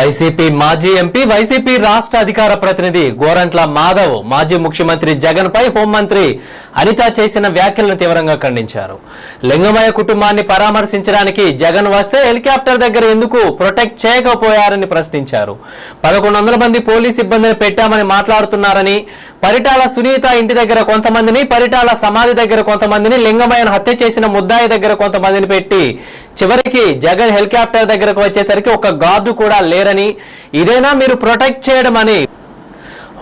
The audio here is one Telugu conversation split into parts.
వైసీపీ మాజీ ఎంపీ వైసీపీ రాష్ట్ర అధికార ప్రతినిధి గోరంట్ల మాధవ్ మాజీ ముఖ్యమంత్రి జగన్ పై హోంమంత్రి అనిత చేసిన వ్యాఖ్యలను తీవ్రంగా ఖండించారు. లింగమయ్య కుటుంబాన్ని పరామర్శించడానికి జగన్ వస్తే హెలికాప్టర్ దగ్గర ఎందుకు ప్రొటెక్ట్ చేయకపోయారని ప్రశ్నించారు. పదకొండు వందల మంది పోలీస్ సిబ్బందిని పెట్టామని మాట్లాడుతున్నారని పరిటాల సునీత ఇంటి దగ్గర కొంతమందిని పరిటాల సమాధి దగ్గర కొంతమందిని లింగమయ్యను హత్య చేసిన ముద్దాయి దగ్గర కొంతమందిని పెట్టి చివరికి జగన్ హెలికాప్టర్ దగ్గరకు వచ్చేసరికి ఒక గార్డు కూడా లేరని ఇదేనా మీరు ప్రొటెక్ట్ చేయడం అని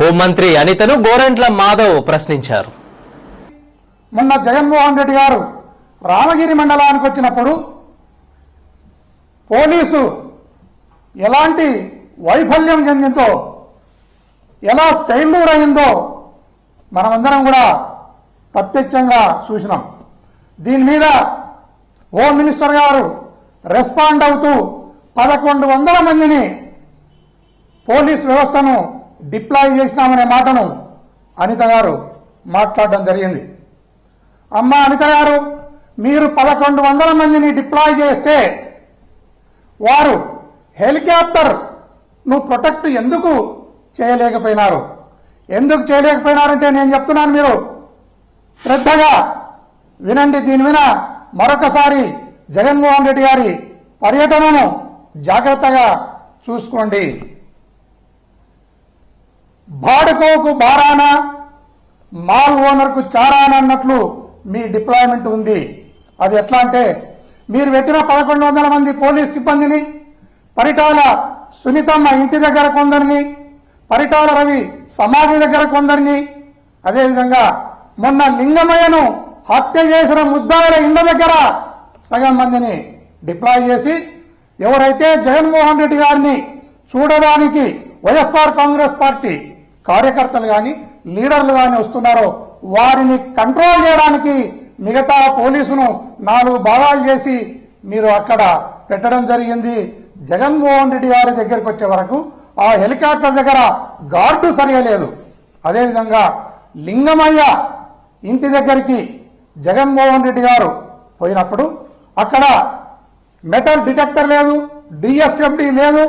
హోంమంత్రి అనితను గోరంట్ల మాధవ్ ప్రశ్నించారు. మొన్న జగన్మోహన్ రెడ్డి గారు రామగిరి మండలానికి వచ్చినప్పుడు పోలీసు ఎలాంటి వైఫల్యం చెందిందో ఎలా ఫెయిల్యూర్ అయిందో మనమందరం కూడా ప్రత్యక్షంగా చూసినాం. దీని మీద హోమ్ మినిస్టర్ గారు రెస్పాండ్ అవుతూ పదకొండు వందల మందిని పోలీస్ వ్యవస్థను డిప్లాయ్ చేసినామనే మాటను అనిత గారు మాట్లాడడం జరిగింది. అమ్మ అనిత గారు మీరు పదకొండు వందల మందిని డిప్లాయ్ చేస్తే వారు హెలికాప్టర్ను ప్రొటెక్ట్ ఎందుకు చేయలేకపోయినారు? ఎందుకు చేయలేకపోయినారంటే నేను చెప్తున్నాను మీరు శ్రద్ధగా వినండి దీని విన మరొకసారి జగన్మోహన్ రెడ్డి గారి పర్యటనను జాగ్రత్తగా చూసుకోండి. బాడుకోకు బారాన మాల్ ఓనర్కు చారాన అన్నట్లు మీ డిప్లాయ్మెంట్ ఉంది. అది ఎట్లా అంటే మీరు పెట్టిన పదకొండు వందల మంది పోలీస్ సిబ్బందిని పరిటాల సునీతమ్మ ఇంటి దగ్గర కొందరిని పరిటాల రవి సమాధి దగ్గర కొందరిని అదేవిధంగా మొన్న లింగమయ్యను హత్య చేసిన ముద్దాయిల ఇండ్ల దగ్గర సగం మందిని డిప్లాయ్ చేసి ఎవరైతే జగన్మోహన్ రెడ్డి గారిని చూడడానికి వైఎస్ఆర్ కాంగ్రెస్ పార్టీ కార్యకర్తలు కానీ లీడర్లు కానీ వస్తున్నారో వారిని కంట్రోల్ చేయడానికి మిగతా పోలీసును నాలుగు భాగాలు చేసి మీరు అక్కడ పెట్టడం జరిగింది. జగన్మోహన్ రెడ్డి గారి దగ్గరికి వచ్చే వరకు ఆ హెలికాప్టర్ దగ్గర గార్డు సరిగా లేదు. అదేవిధంగా లింగమయ్య ఇంటి దగ్గరికి జగన్మోహన్ రెడ్డి గారు పోయినప్పుడు అక్కడ మెటల్ డిటెక్టర్ లేదు డిఎఫ్ఎండి లేదు.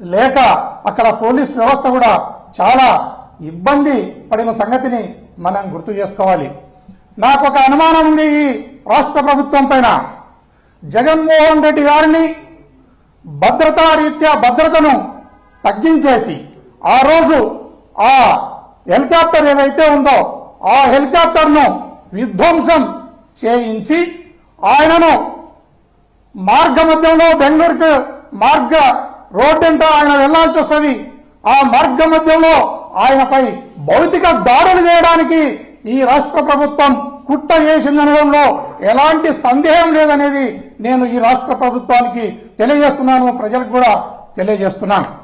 లేక అక్కడ పోలీస్ వ్యవస్థ కూడా చాలా ఇబ్బంది పడిన సంగతిని మనం గుర్తు చేసుకోవాలి. నాకు ఒక అనుమానం ఉంది ఈ రాష్ట్ర ప్రభుత్వం పైన. జగన్మోహన్ రెడ్డి గారిని భద్రతా రీత్యా భద్రతను తగ్గించేసి ఆ రోజు ఆ హెలికాప్టర్ ఏదైతే ఉందో ఆ హెలికాప్టర్ను విధ్వంసం చేయించి ఆయనను మార్గ మధ్యంలో బెంగళూరుకు మార్గ రోడ్డు ఆయన వెళ్ళాల్సి వస్తుంది. ఆ మార్గ మధ్యంలో ఆయనపై భౌతిక దాడులు చేయడానికి ఈ రాష్ట్ర ప్రభుత్వం కుట్ర చేసిందనడంలో ఎలాంటి సందేహం లేదనేది నేను ఈ రాష్ట్ర ప్రభుత్వానికి తెలియజేస్తున్నాను. ప్రజలకు కూడా తెలియజేస్తున్నాను.